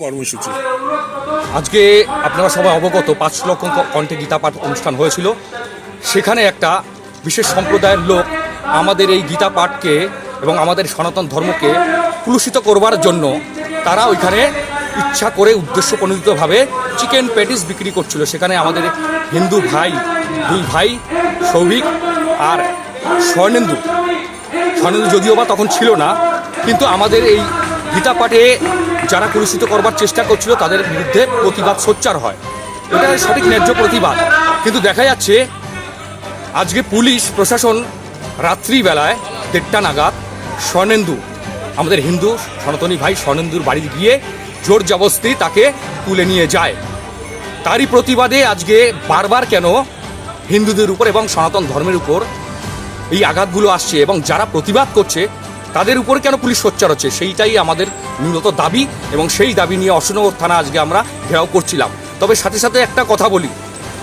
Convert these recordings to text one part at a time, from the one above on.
কর্মসূচি। আজকে আপনারা সবাই অবগত, পাঁচ লক্ষ কণ্ঠে গীতা পাঠ অনুষ্ঠান হয়েছিল। সেখানে একটা বিশেষ সম্প্রদায়ের লোক আমাদের এই গীতা পাঠকে এবং আমাদের সনাতন ধর্মকে কুলুষিত করবার জন্য তারা ওইখানে ইচ্ছা করে উদ্দেশ্য প্রণোদিতভাবে চিকেন প্যাটিস বিক্রি করছিল। সেখানে আমাদের হিন্দু ভাই, দুই ভাই, সৌভিক আর স্বর্ণেন্দু। স্বর্ণেন্দু যদিও বা তখন ছিল না, কিন্তু আমাদের এই গীতা পাঠে যারা কলুষিত করবার চেষ্টা করছিল, তাদের বিরুদ্ধে প্রতিবাদ সোচ্চার হয়। এটা সঠিক ন্যায্য প্রতিবাদ। কিন্তু দেখা যাচ্ছে, আজকে পুলিশ, প্রশাসন রাত্রিবেলায় দেড়টা নাগাদ স্বর্ণেন্দু, আমাদের হিন্দু সনাতনী ভাই স্বর্ণেন্দুর বাড়ি গিয়ে জোর জবস্তি তাকে তুলে নিয়ে যায়। তারই প্রতিবাদে আজকে বারবার কেন হিন্দুদের উপর এবং সনাতন ধর্মের উপর এই আঘাতগুলো আসছে এবং যারা প্রতিবাদ করছে তাদের উপর কেন পুলিশ সোচ্চার হচ্ছে? সেইটাই আমাদের মূলত দাবি এবং সেই দাবি নিয়ে অশোকনগর থানা আজকে আমরা ঘেরাও করছিলাম। তবে সাথে সাথে একটা কথা বলি।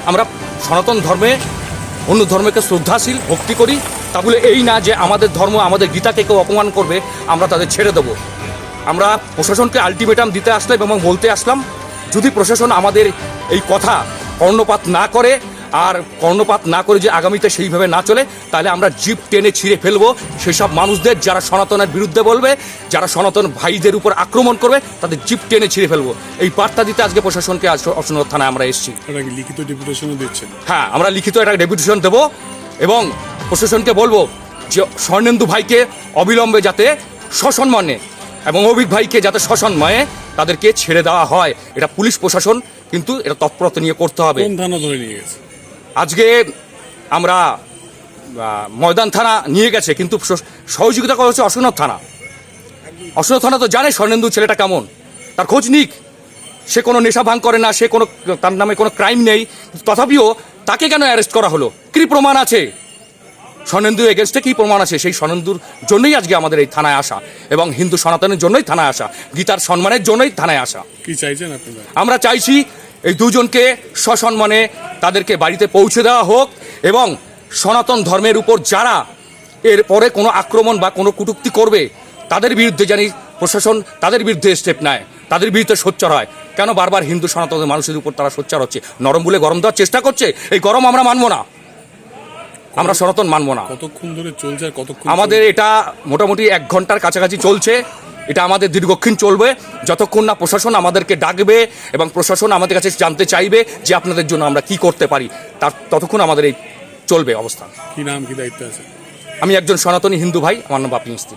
আমরা সনাতন ধর্মে অন্য ধর্মকে শ্রদ্ধাশীল, ভক্তি করি। তা বলে এই না যে আমাদের ধর্ম, আমাদের গীতাকে কেউ অপমান করবে, আমরা তাদের ছেড়ে দেবো। আমরা প্রশাসনকে আলটিমেটাম দিতে আসলাম এবং বলতে আসলাম, যদি প্রশাসন আমাদের এই কথা কর্ণপাত না করে আর কর্ণপাত না করে যে আগামীতে সেইভাবে না চলে তাহলে আমরা জিপ টেনে ছিঁড়ে ফেলব। সেসব মানুষদের যারা সনাতনের বিরুদ্ধে বলবে যারা সনাতন ভাইদের উপর আক্রমণ করবে তাদের জিপ টেনে ছিঁড়ে ফেলব। এই বার্তা দিতে আজকে প্রশাসনকে আজ অসনগর থানায় আমরা এসেছি। লিখিত ডেপুটেশনও দিচ্ছেন? হ্যাঁ আমরা লিখিত একটা ডেপুটেশন দেবো এবং প্রশাসনকে বলব যে স্বর্ণেন্দু ভাইকে অবিলম্বে যাতে সসম্মানে এবং অভিক ভাইকে যাতে সসম্মানে তাদেরকে ছেড়ে দেওয়া হয়। এটা পুলিশ প্রশাসন কিন্তু এটা তৎপরতা নিয়ে করতে হবে। কোন থানা ধরে নিয়ে গেছে? আজকে আমরা ময়দান থানা নিয়ে গেছে কিন্তু সহযোগিতা করা হচ্ছে অশোকনগর থানা। অশোকনগর থানা তো জানে স্বর্ণেন্দু ছেলেটা কেমন। তার খোঁজ নিক। সে কোনো নেশা ভাঙ করে না সে কোনো তার নামে কোনো ক্রাইম নেই। তথাপিও তাকে কেন অ্যারেস্ট করা হলো? কী প্রমাণ আছে? স্বর্ণেন্দু এগেনস্টে কী প্রমাণ আছে? সেই স্বর্ণেন্দুর জন্যই আজকে আমাদের এই থানায় আসা এবং হিন্দু সনাতনের জন্যই থানায় আসা। গীতার সম্মানের জন্যই থানায় আসা। কি চাইছেন আপনারা আমরা চাইছি এই দুজনকে সসম্মানে তাদেরকে বাড়িতে পৌঁছে দেওয়া হোক এবং সনাতন ধর্মের উপর যারা এর পরে কোনো আক্রমণ বা কোনো কটূক্তি করবে তাদের বিরুদ্ধে জানি প্রশাসন তাদের বিরুদ্ধে স্টেপ নেয় তাদের বিরুদ্ধে সোচ্চার হয়। কেন বারবার হিন্দু সনাতন মানুষের উপর তারা সোচ্চার হচ্ছে? নরম বলে গরম দেওয়ার চেষ্টা করছে এই গরম আমরা মানবো না। আমরা সনাতন মানবো না। কতক্ষণ ধরে চলছে কতক্ষণ আমাদের এটা মোটামুটি এক ঘণ্টার কাছাকাছি চলছে। এটা আমাদের দীর্ঘক্ষণ চলবে। যতক্ষণ না প্রশাসন আমাদেরকে ডাকবে এবং প্রশাসন আমাদের কাছে জানতে চাইবে যে আপনাদের জন্য আমরা কি করতে পারি তার ততক্ষণ আমাদের এই চলবে অবস্থান। কি নাম কি দায়িত্ব আছে? আমি একজন সনাতনী হিন্দু ভাই আমার নাম বাপি মিস্ত্রি।